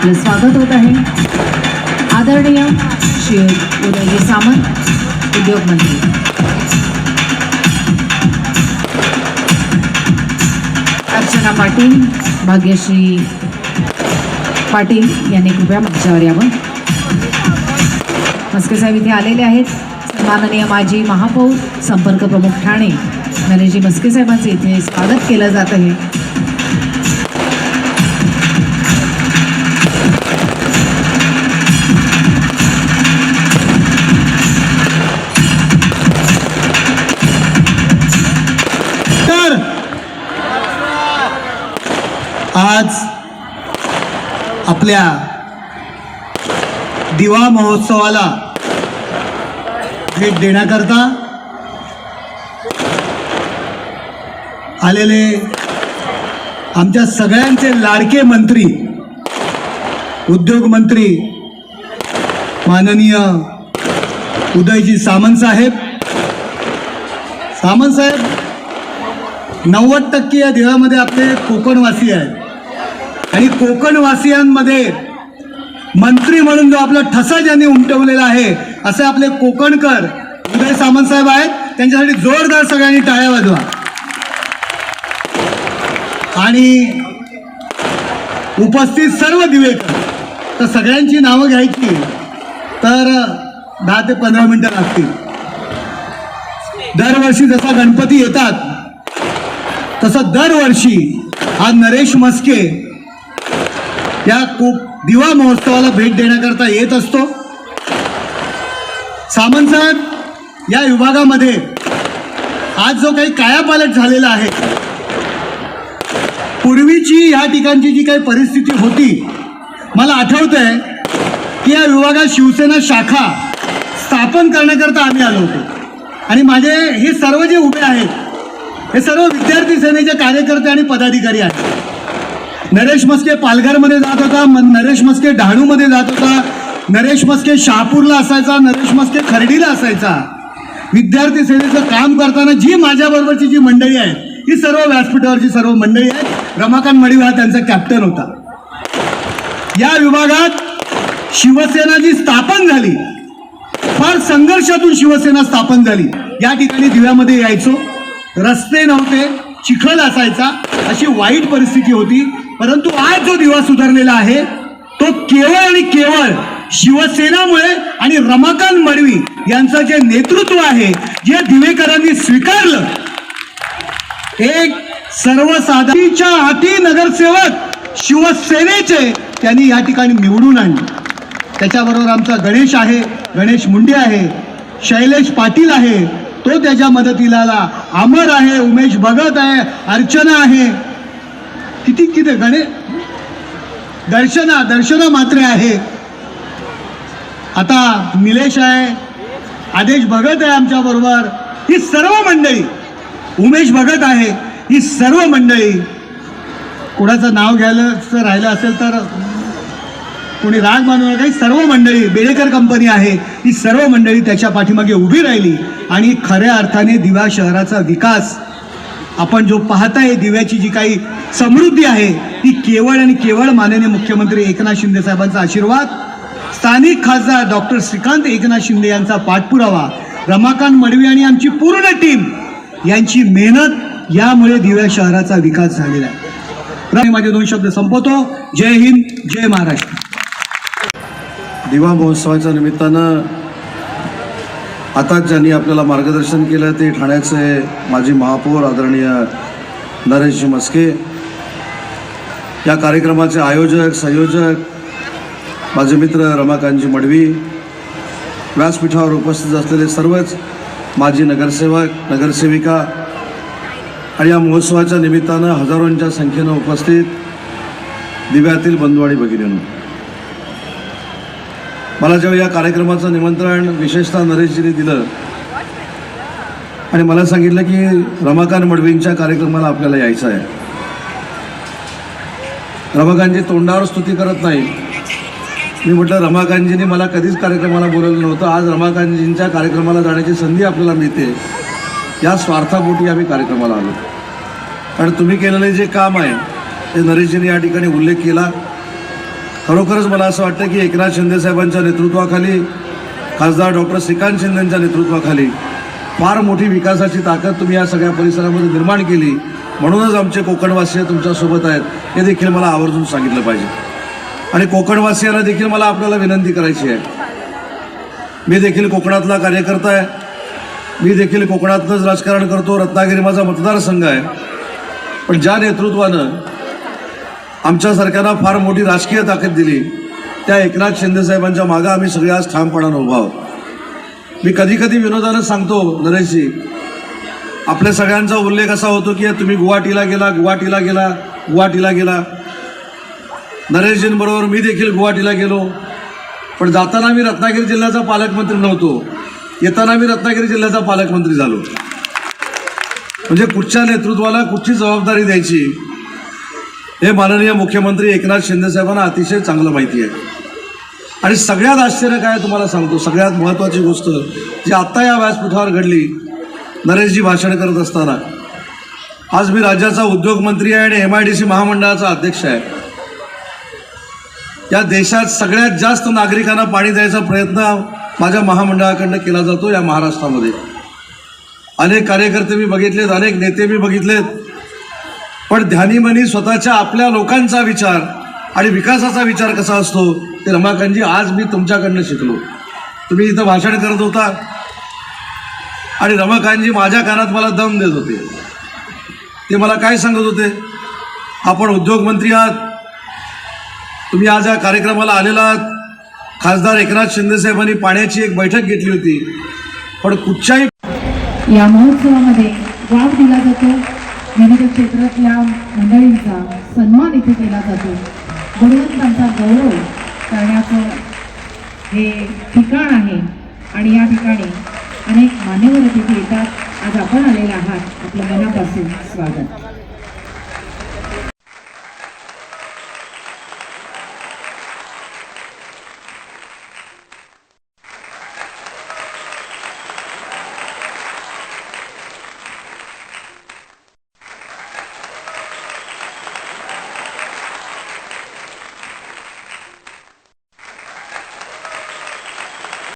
आपलं स्वागत होत आहे. आदरणीय श्री उदयजी सामंत उद्योगमंत्री अर्चना पाटील भाग्यश्री पाटील यांनी कृपया मंचावर यावं. मस्के साहेब इथे आलेले आहेत. माननीय माजी महापौर संपर्क प्रमुख ठाणे. नरेशजी मस्के साहेबांचे इथे स्वागत केलं जात आहे. आज आपल्या दिवा महोत्सवाला भेट देण्याकरता आलेले आमच्या सगळ्यांचे लाडके मंत्री उद्योगमंत्री माननीय उदयजी सामंत साहेब. सामंत साहेब नव्वद टक्के या देवामध्ये आपले कोकणवासी आहेत. आणि कोकणवासियांमध्ये मंत्री म्हणून जो आपला ठसा ज्यांनी उमटवलेला आहे असे आपले कोकणकर उदय सामंत साहेब आहेत त्यांच्यासाठी जोरदार सगळ्यांनी टाळ्या वाजवा. आणि उपस्थित सर्व दिवेकर तर सगळ्यांची नावं घ्यायची तर दहा ते पंधरा मिनटं लागतील. दरवर्षी जसा गणपती येतात तसं दरवर्षी हा नरेश मस्के या को दिवा महोत्सवाला भेट देण्याकरता येत असतो. सामंत साहेब या विभागामध्ये आज जो काही कायापालट झालेला आहे पूर्वीची या ठिकाणची जी काही परिस्थिती होती मला आठवत आहे की या विभागात शिवसेना शाखा स्थापन करण्याकरता आम्ही आलो होतो. आणि माझे हे सर्व जे उभे आहेत हे सर्व विद्यार्थी सेनेचे कार्यकर्ते आणि पदाधिकारी आहेत. नरेश मस्के पालघरमध्ये जात होता नरेश मस्के डहाणूमध्ये जात होता नरेश मस्के शहापूरला असायचा नरेश मस्के खर्डीला असायचा. विद्यार्थी सेनेचं काम करताना जी माझ्याबरोबरची जी मंडळी आहे ही सर्व व्यासपीठावरची सर्व मंडळी आहेत. रमाकांत मडिवा हा त्यांचा कॅप्टन होता. या विभागात शिवसेना जी स्थापन झाली फार संघर्षातून शिवसेना स्थापन झाली. या ठिकाणी दिव्यामध्ये यायचो. रस्ते नव्हते चिखल असायचा अशी वाईट परिस्थिती होती. परंतु आज जो दिवा सुधारलेला आहे तो केवळ आणि केवळ शिवसेनामुळे आणि रमाकांत मडवी यांचं जे नेतृत्व आहे जे दिवेकरांनी स्वीकारलं एक सर्वसाधारणच्या हाती नगरसेवक शिवसेनेचे त्यांनी या ठिकाणी निवडून आणले. त्याच्याबरोबर आमचा गणेश आहे गणेश मुंडे आहे शैलेश पाटील आहे तो त्याच्या मदतीला आला. अमर आहे उमेश भगत आहे अर्चना आहे. किती किती गणे? दर्शना दर्शना मात्रे आहे. आता निलेश आहे आदेश भगत आहे आमच्या बरोबर. ही सर्व मंडळी उमेश भगत आहे ही सर्व मंडळी. कुणाचं नाव घ्यायला राहिलं असेल तर कोणी राग मानू नका. ही सर्व मंडळी बेडेकर कंपनी आहे. ही सर्व मंडळी त्याच्या पाठीमागे उभी राहिली. आणि खऱ्या अर्थाने दिवा शहराचा विकास आपण जो पाहताय दिव्याची जी काही समृद्धी आहे ती केवळ आणि केवळ माननीय मुख्यमंत्री एकनाथ शिंदे साहेबांचा आशीर्वाद स्थानिक खासदार डॉक्टर श्रीकांत एकनाथ शिंदे यांचा पाठपुरावा रमाकांत मडवी आणि आमची पूर्ण टीम यांची मेहनत यामुळे दिव्या शहराचा विकास झालेला आहे. माझे दोन शब्द संपवतो. जय हिंद जय महाराष्ट्र. दिवा महोत्सवाच्या निमित्तानं आताच ज्यांनी आपल्याला मार्गदर्शन केलं ते ठाण्याचे माजी महापौर आदरणीय नरेश मस्के या कार्यक्रमाचे आयोजक संयोजक माझे मित्र रमाकांतजी मडवी व्यासपीठावर उपस्थित असलेले सर्वच माजी नगरसेवक नगरसेविका आणि या महोत्सवाच्या निमित्तानं हजारोंच्या संख्येनं उपस्थित दिव्यातील बंधू आणि भगिनींना. मला जेव्हा या कार्यक्रमाचं निमंत्रण विशेषतः नरेशजीने दिलं आणि मला सांगितलं की रमाकांत मडवींच्या कार्यक्रमाला आपल्याला यायचं आहे. रमाकांतजी तोंडावर स्तुती करत नाही मी म्हटलं रमाकांतजींनी मला कधीच कार्यक्रमाला बोलवलं नव्हतं. आज रमाकांतजींच्या कार्यक्रमाला जाण्याची संधी आपल्याला मिळते. या स्वार्थापोटी आम्ही कार्यक्रमाला आलो. कारण तुम्ही केलेले जे काम आहे ते नरेशजींनी या ठिकाणी उल्लेख केला. खरोखरच मला असं वाटतं की एकनाथ शिंदे साहेबांच्या नेतृत्वाखाली खासदार डॉक्टर श्रीकांत शिंदेंच्या नेतृत्वाखाली फार मोठी विकासाची ताकद तुम्ही या सगळ्या परिसरामध्ये निर्माण केली. म्हणूनच आमचे कोकणवासीय तुमच्यासोबत आहेत हे देखील मला आवर्जून सांगितलं पाहिजे. आणि कोकणवासियांना देखील मला आपल्याला विनंती करायची आहे. मी देखील कोकणातला कार्यकर्ता आहे. मी देखील कोकणातलंच राजकारण करतो. रत्नागिरी माझा मतदारसंघ आहे. पण ज्या नेतृत्वानं आमच्या सरकारला फार मोठी राजकीय ताकद दिली. त्या एकनाथ शिंदे साहेबांच्या मागं आम्ही सगळे आज ठामपणानं उभा आहोत. मी कधी कधी विनोदानं सांगतो नरेशजी आपल्या सगळ्यांचा उल्लेख असा होतो की तुम्ही गुवाहाटीला गेला गुवाहाटीला गेला गुवाहाटीला गेला. नरेशजींबरोबर मी देखील गुवाहाटीला गेलो. पण जाताना मी रत्नागिरी जिल्ह्याचा पालकमंत्री नव्हतो. येताना मी रत्नागिरी जिल्ह्याचा पालकमंत्री झालो. म्हणजे कुठच्या नेतृत्वाला कुठची जबाबदारी द्यायची? हे माननीय मुख्यमंत्री एकनाथ शिंदे साहेबांना अतिशय चांगलं माहिती आहे. आणि सगळ्यात आश्चर्य काय तुम्हाला सांगतो. सगळ्यात महत्त्वाची गोष्ट जी आत्ता या व्यासपीठावर घडली नरेशजी भाषण करत असताना. आज मी राज्याचा उद्योगमंत्री आहे आणि एम आय डी सी महामंडळाचा अध्यक्ष आहे. या देशात सगळ्यात जास्त नागरिकांना पाणी द्यायचा प्रयत्न माझ्या महामंडळाकडनं केला जातो या महाराष्ट्रामध्ये. अनेक कार्यकर्ते मी बघितलेत अनेक नेते मी बघितलेत. पण ध्यानीमनी स्वतःच्या आपल्या लोकांचा विचार आणि विकासाचा विचार कसा असतो ते रमाकांतजी आज मी तुमच्याकडनं शिकलो. तुम्ही इथं भाषण करत होता. आणि रमाकांतजी माझ्या कानात मला दम देत होते. ते मला काय सांगत होते? आपण उद्योगमंत्री आहात. तुम्ही आज या कार्यक्रमाला आलेला आहात. खासदार एकनाथ शिंदेसाहेबांनी पाण्याची एक बैठक घेतली होती. पण कुठच्याही या महोत्सवामध्ये वाव दिला जातो. विविध क्षेत्रातल्या मंडळींचा सन्मान इथे केला जातो. गुणवंतांचा गौरव करण्याचं हे ठिकाण आहे आणि या ठिकाणी अनेक मान्यवर तिथे येतात. आज आपण आलेले आहात. आपल्या मनापासून स्वागत.